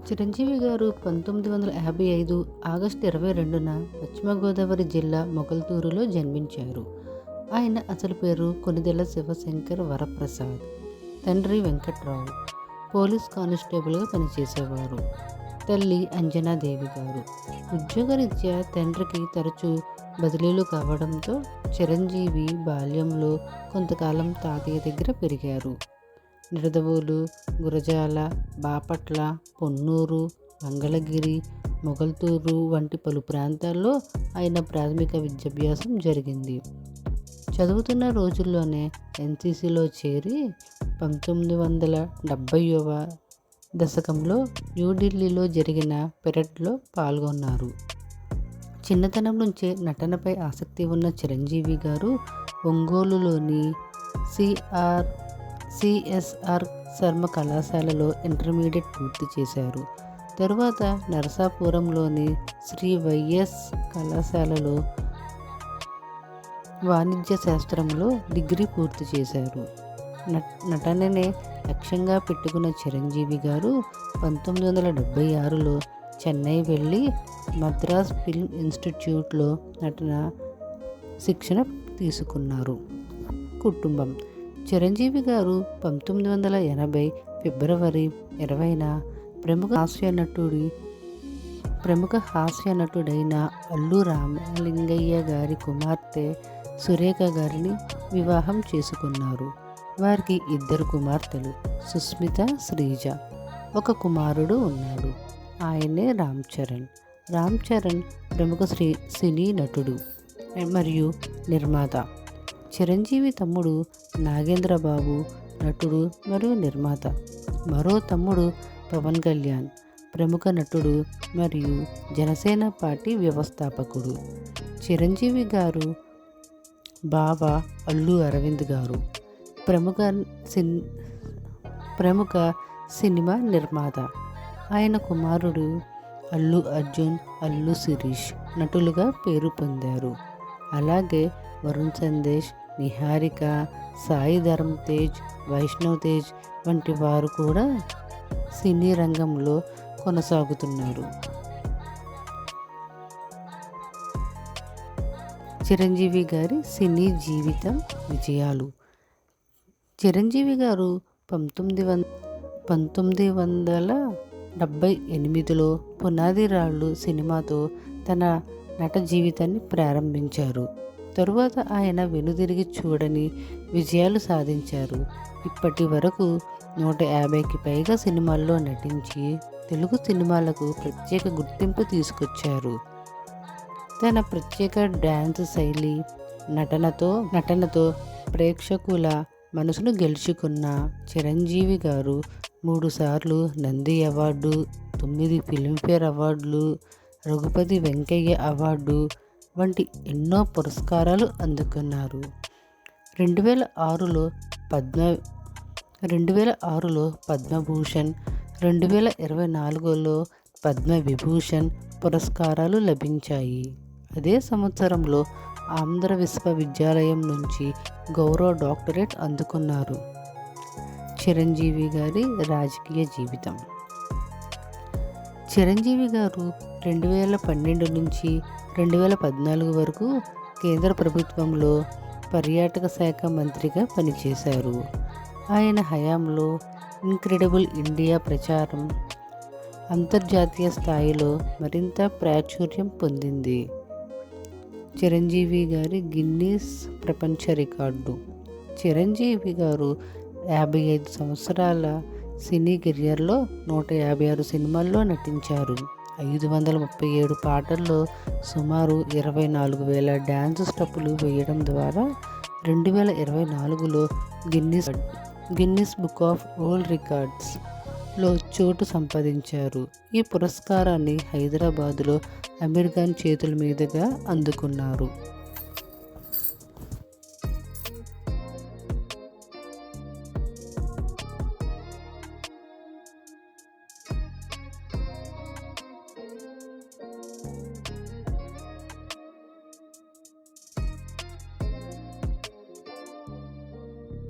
చిరంజీవి గారు పంతొమ్మిది వందల యాభై ఐదు ఆగస్టు ఇరవై రెండున పశ్చిమ గోదావరి జిల్లా మొగల్తూరులో జన్మించారు. ఆయన అసలు పేరు కొనిదెల శివశంకర్ వరప్రసాద్. తండ్రి వెంకట్రావు. పోలీస్ కానిస్టేబుల్గా పనిచేసేవారు. తల్లి అంజనాదేవి గారు. ఉద్యోగరీత్యా తండ్రికి తరచూ బదిలీలు కావడంతో చిరంజీవి బాల్యంలో కొంతకాలం తాతయ్య దగ్గర పెరిగారు. నిడదవోలు గురజాల బాపట్ల పొన్నూరు మంగళగిరి మొగల్తూరు వంటి పలు ప్రాంతాల్లో ఆయన ప్రాథమిక విద్యాభ్యాసం జరిగింది. చదువుతున్న రోజుల్లోనే ఎన్సీసీలో చేరి పంతొమ్మిది వందల డెబ్భైవ దశకంలో న్యూఢిల్లీలో జరిగిన పెరట్లో పాల్గొన్నారు. చిన్నతనం నుంచే నటనపై ఆసక్తి ఉన్న చిరంజీవి గారు ఒంగోలులోని సిఆర్ సిఎస్ఆర్ శర్మ కళాశాలలో ఇంటర్మీడియట్ పూర్తి చేశారు. తరువాత నరసాపురంలోని శ్రీ వైఎస్ కళాశాలలో వాణిజ్య శాస్త్రంలో డిగ్రీ పూర్తి చేశారు. నటననే లక్ష్యంగా పెట్టుకున్న చిరంజీవి గారు పంతొమ్మిది వందల డెబ్భై ఆరులో చెన్నై వెళ్ళి మద్రాస్ ఫిల్మ్ ఇన్స్టిట్యూట్లో నటన శిక్షణ తీసుకున్నారు. కుటుంబం చిరంజీవి గారు పంతొమ్మిది వందల ఎనభై ఫిబ్రవరి ఇరవైన ప్రముఖ హాస్య నటుడి ప్రముఖ హాస్య నటుడైన అల్లు రామలింగయ్య గారి కుమార్తె సురేఖ గారిని వివాహం చేసుకున్నారు. వారికి ఇద్దరు కుమార్తెలు సుస్మిత శ్రీజ. ఒక కుమారుడు ఉన్నాడు. ఆయనే రామ్ చరణ్. రామ్ చరణ్ ప్రముఖ శ్రీ సినీ నటుడు మరియు నిర్మాత. చిరంజీవి తమ్ముడు నాగేంద్రబాబు నటుడు మరియు నిర్మాత మరో తమ్ముడు పవన్ కళ్యాణ్ ప్రముఖ నటుడు మరియు జనసేన పార్టీ వ్యవస్థాపకుడు చిరంజీవి గారు బావ అల్లు అరవింద్ గారు ప్రముఖ సిన్ ప్రముఖ సినిమా నిర్మాత ఆయన కుమారుడు అల్లు అర్జున్ అల్లు శిరీష్ నటులుగా పేరు పొందారు అలాగే వరుణ్ సందేశ్ నిహారిక సాయి ధర్మ్ తేజ్ వైష్ణవ్ తేజ్ వంటి వారు కూడా సినీ రంగంలో కొనసాగుతున్నారు. చిరంజీవి గారి సినీ జీవితం విజయాలు. చిరంజీవి గారు పంతొమ్మిది వం పంతొమ్మిది వందల డెబ్భై ఎనిమిదిలో పునాది రాళ్ళు సినిమాతో తన నట జీవితాన్ని ప్రారంభించారు. తరువాత ఆయన వెనుదిరిగి చూడని విజయాలు సాధించారు. ఇప్పటి వరకు నూట యాభైకి పైగా సినిమాల్లో నటించి తెలుగు సినిమాలకు ప్రత్యేక గుర్తింపు తీసుకొచ్చారు. తన ప్రత్యేక డ్యాన్స్ శైలి నటనతో నటనతో ప్రేక్షకుల మనసును గెలుచుకున్న చిరంజీవి గారు మూడుసార్లు నంది అవార్డు తొమ్మిది ఫిల్మ్ఫేర్ అవార్డులు రఘుపతి వెంకయ్య అవార్డు వంటి ఎన్నో పురస్కారాలు అందుకున్నారు. రెండు వేల ఆరులో పద్మ రెండు వేల ఆరులో పద్మభూషణ్ రెండు వేల ఇరవై నాలుగులో పద్మవిభూషణ్ పురస్కారాలు లభించాయి. అదే సంవత్సరంలో ఆంధ్ర విశ్వవిద్యాలయం నుంచి గౌరవ డాక్టరేట్ అందుకున్నారు. చిరంజీవి గారి రాజకీయ జీవితం. చిరంజీవి గారు రెండు వేల పన్నెండు నుంచి రెండు వేల పద్నాలుగు వరకు కేంద్ర ప్రభుత్వంలో పర్యాటక శాఖ మంత్రిగా పనిచేశారు. ఆయన హయాంలో ఇన్క్రెడిబుల్ ఇండియా ప్రచారం అంతర్జాతీయ స్థాయిలో మరింత ప్రాచుర్యం పొందింది. చిరంజీవి గారి గిన్నీస్ ప్రపంచ రికార్డు. చిరంజీవి గారు యాభై ఐదు సంవత్సరాల సినీ కెరియర్లో నూట యాభై ఆరు సినిమాల్లో నటించారు. ఐదు వందల ముప్పై ఏడు పాటల్లో సుమారు ఇరవై నాలుగు వేల డ్యాన్స్ స్టెప్పులు వేయడం ద్వారా రెండు వేల ఇరవై నాలుగులో Guinness Guinness Book of World రికార్డ్స్లో చోటు సంపాదించారు. ఈ పురస్కారాన్ని హైదరాబాదులో అమీర్ ఖాన్ చేతుల మీదుగా అందుకున్నారు.